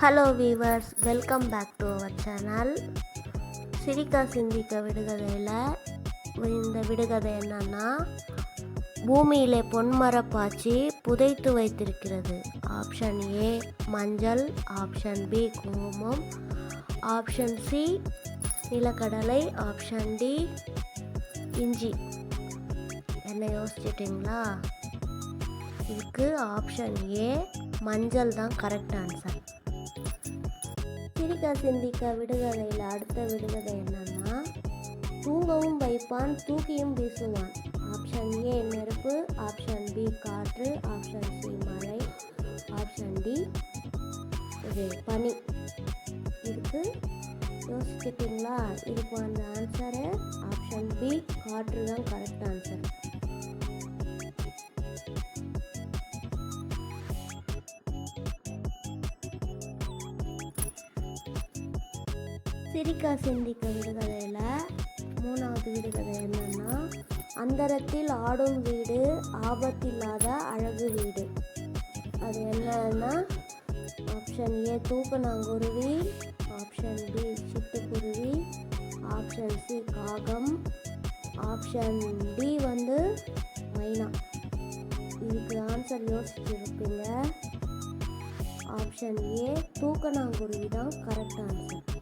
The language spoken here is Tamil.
Hello viewers welcome back to our channel சிரிக்கா சிந்திக்க விடுகதையில் இந்த விடுகதை என்னன்னா பூமியிலே பொன்மரப்பாச்சி புதைத்து வைத்திருக்கிறது. ஆப்ஷன் ஏ மஞ்சள். ஆப்ஷன் பி குங்குமம். ஆப்ஷன் சி நிலக்கடலை. ஆப்ஷன் டி இஞ்சி. என்ன யோசிச்சிட்டிங்களா? இதுக்கு ஆப்ஷன் ஏ மஞ்சள் தான் கரெக்ட் ஆன்சர் சிரிக்கா சிந்திக்க விடுகதையில் அடுத்த விடுகதை என்னன்னா தூங்கவும் வைப்பான் தூக்கியும் வீசுவான். ஆப்ஷன் ஏ நெருப்பு ஆப்ஷன் பி காற்று ஆப்ஷன் சி மழை ஆப்ஷன் டி இது பனி. இதுக்கு யோசிச்சிட்டிங்களா இதுக்கு அந்த ஆன்சரு ஆப்ஷன் பி காற்று தான் கரெக்ட் ஆன்சர் சிரிக்கா சிந்திக்க விடுகதையில் மூணாவது விடுகதை என்னென்னா அந்தரத்தில் ஆடும் வீடு ஆபத்தில்லாத அழகு வீடு. அது என்னன்னா ஆப்ஷன் ஏ தூக்கணாங்குருவி ஆப்ஷன் பி சிட்டுக்குருவி ஆப்ஷன் சி காகம் ஆப்ஷன் டி வந்து மைனா. இதுக்கு ஆன்சர் யோசிச்சுருப்பீங்க. ஆப்ஷன் ஏ தூக்கணாங்குருவி தான் கரெக்ட் ஆன்சர்